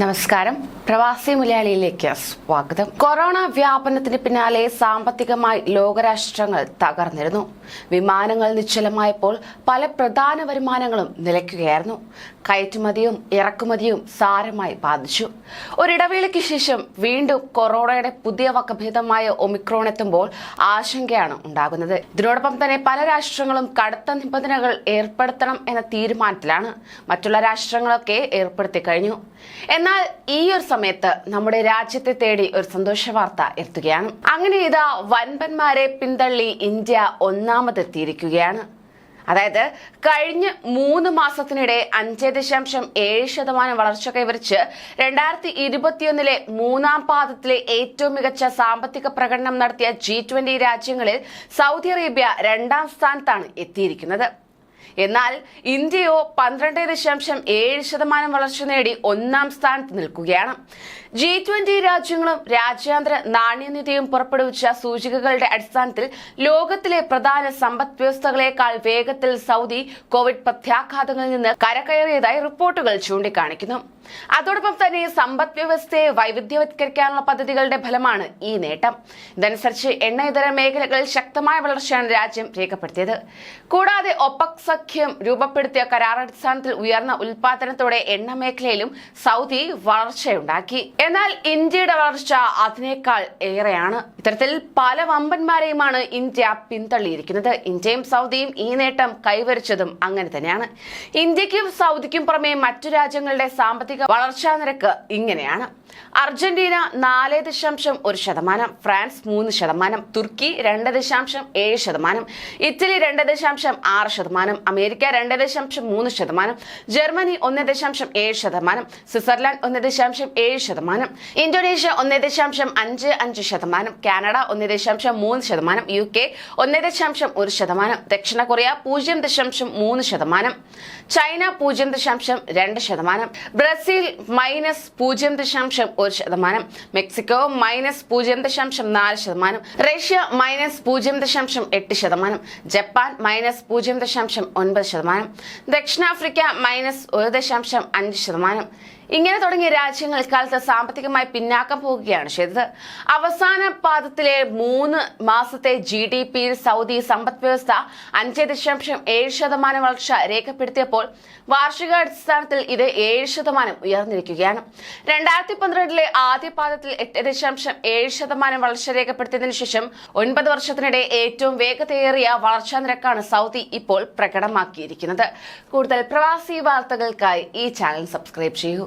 നമസ്കാരം. പ്രവാസി മലയാളിയിലേക്ക് സ്വാഗതം. കൊറോണ വ്യാപനത്തിന് പിന്നാലെ സാമ്പത്തികമായി ലോകരാഷ്ട്രങ്ങൾ തകർന്നിരുന്നു. വിമാനങ്ങൾ നിശ്ചലമായപ്പോൾ പല പ്രധാന വരുമാനങ്ങളും നിലയ്ക്കുകയായിരുന്നു. കയറ്റുമതിയും ഇറക്കുമതിയും സാരമായി ബാധിച്ചു. ഒരിടവേളയ്ക്ക് ശേഷം വീണ്ടും കൊറോണയുടെ പുതിയ വകഭേദമായ ഒമിക്രോൺ എത്തുമ്പോൾ ആശങ്കയാണ് ഉണ്ടാകുന്നത്. ഇതിനോടൊപ്പം തന്നെ പല രാഷ്ട്രങ്ങളും കടുത്ത നിബന്ധനകൾ ഏർപ്പെടുത്തണം എന്ന തീരുമാനത്തിലാണ് മറ്റുള്ള രാഷ്ട്രങ്ങളൊക്കെ ഏർപ്പെടുത്തി കഴിഞ്ഞു. എന്നാൽ ഈ ഒരു സമയത്ത് നമ്മുടെ രാജ്യത്തെ തേടി ഒരു സന്തോഷ വാർത്ത എത്തുകയാണ്. അങ്ങനെ ഇതാ വൻപന്മാരെ പിന്തള്ളി ഇന്ത്യ ഒന്നാമതെത്തിയിരിക്കുകയാണ്. അതായത് കഴിഞ്ഞ മൂന്ന് മാസത്തിനിടെ അഞ്ച് ദശാംശം ഏഴ് ശതമാനം വളർച്ച കൈവരിച്ച് രണ്ടായിരത്തി ഇരുപത്തിയൊന്നിലെ മൂന്നാം പാദത്തിലെ ഏറ്റവും മികച്ച സാമ്പത്തിക പ്രകടനം നടത്തിയ ജി രാജ്യങ്ങളിൽ സൗദി അറേബ്യ രണ്ടാം സ്ഥാനത്താണ് എത്തിയിരിക്കുന്നത്. എന്നാൽ ഇന്ത്യയോ പന്ത്രണ്ട് ദശാംശം ഏഴ് ശതമാനം വളർച്ച നേടി ഒന്നാം സ്ഥാനത്ത് നിൽക്കുകയാണ്. ജി ട്വന്റി രാജ്യങ്ങളും രാജ്യാന്തര നാണ്യനിധിയും പുറപ്പെടുവിച്ച സൂചികകളുടെ അടിസ്ഥാനത്തിൽ ലോകത്തിലെ പ്രധാന സമ്പദ് വ്യവസ്ഥകളെക്കാൾ വേഗത്തിൽ സൗദി കോവിഡ് പ്രത്യാഘാതങ്ങളിൽ നിന്ന് കരകയറിയതായി റിപ്പോർട്ടുകൾ ചൂണ്ടിക്കാണിക്കുന്നു. അതോടൊപ്പം തന്നെ സമ്പദ് വ്യവസ്ഥയെ വൈവിധ്യവത്കരിക്കാനുള്ള പദ്ധതികളുടെ ഫലമാണ് ഈ നേട്ടം. ഇതനുസരിച്ച് എണ്ണ ഇതര മേഖലകളിൽ ശക്തമായ വളർച്ചയാണ് രാജ്യം രേഖപ്പെടുത്തിയത്. കൂടാതെ ഒപക് സഖ്യം രൂപപ്പെടുത്തിയ കരാറടിസ്ഥാനത്തിൽ ഉയർന്ന ഉൽപാദനത്തോടെ എണ്ണ മേഖലയിലും സൗദി വളർച്ചയുണ്ടാക്കി. എന്നാൽ ഇന്ത്യയുടെ വളർച്ച അതിനേക്കാൾ ഏറെയാണ്. ഇത്തരത്തിൽ പല വമ്പന്മാരെയുമാണ് ഇന്ത്യ പിന്തള്ളിയിരിക്കുന്നത്. ഇന്ത്യയും സൗദിയും ഈ നേട്ടം കൈവരിച്ചതും അങ്ങനെ തന്നെയാണ്. ഇന്ത്യക്കും സൗദിക്കും പുറമെ മറ്റു രാജ്യങ്ങളുടെ സാമ്പത്തിക വളർച്ചാ നിരക്ക് ഇങ്ങനെയാണ്. അർജന്റീന നാല് ദശാംശം ഒരു ശതമാനം ഫ്രാൻസ് മൂന്ന് ശതമാനം തുർക്കി രണ്ട് ദശാംശം ഏഴ് ശതമാനം ഇറ്റലി രണ്ട് ദശാംശം ആറ് ശതമാനം അമേരിക്ക രണ്ട് ദശാംശം മൂന്ന് ശതമാനം ജർമ്മനി ഒന്ന് ദശാംശം ഏഴ് ശതമാനം സ്വിറ്റ്സർലാൻഡ് ഒന്ന് ദശാംശം ഏഴ് ശതമാനം ഇന്തോനേഷ്യ ഒന്ന് ദശാംശം അഞ്ച് അഞ്ച് ശതമാനം കാനഡ ഒന്ന് ദശാംശം മൂന്ന് ശതമാനം യു കെ ഒന്ന് ദശാംശം ഒരു ശതമാനം ദക്ഷിണ കൊറിയ പൂജ്യം ദശാംശം മൂന്ന് ശതമാനം ചൈന പൂജ്യം ദശാംശം രണ്ട് ശതമാനം ബ്രസീൽ മൈനസ് പൂജ്യം ദശാംശം ഒരു ശതമാനം മെക്സിക്കോ മൈനസ് പൂജ്യം ദശാംശം നാല് ശതമാനം റഷ്യ മൈനസ് പൂജ്യം ദശാംശം എട്ട് ശതമാനം ജപ്പാൻ മൈനസ് പൂജ്യം ദശാംശം ഒൻപത് ശതമാനം. ദക്ഷിണാഫ്രിക്ക മൈനസ് ഒരു ദശാംശം അഞ്ച് ശതമാനം. ഇങ്ങനെ തുടങ്ങിയ രാജ്യങ്ങൾ ഇക്കാലത്ത് സാമ്പത്തികമായി പിന്നാക്കം പോവുകയാണ് ചെയ്തത്. അവസാന പാദത്തിലെ മൂന്ന് മാസത്തെ ജി ഡി പിയിൽ സൗദി സമ്പദ് വ്യവസ്ഥ അഞ്ച് ദശാംശം ഏഴ് ശതമാനം വളർച്ച രേഖപ്പെടുത്തിയപ്പോൾ വാർഷികാടിസ്ഥാനത്തിൽ ഇത് ഏഴ് ശതമാനം ഉയർന്നിരിക്കുകയാണ്. രണ്ടായിരത്തി പന്ത്രണ്ടിലെ ആദ്യ പാദത്തിൽ എട്ട് ദശാംശം ഏഴ് ശതമാനം വളർച്ച രേഖപ്പെടുത്തിയതിനു ശേഷം ഒൻപത് വർഷത്തിനിടെ ഏറ്റവും വേഗതയേറിയ വളർച്ചാ നിരക്കാണ് സൗദി ഇപ്പോൾ പ്രകടമാക്കിയിരിക്കുന്നത്. കൂടുതൽ പ്രവാസി വാർത്തകൾക്കായി ഈ ചാനൽ സബ്സ്ക്രൈബ് ചെയ്യൂ.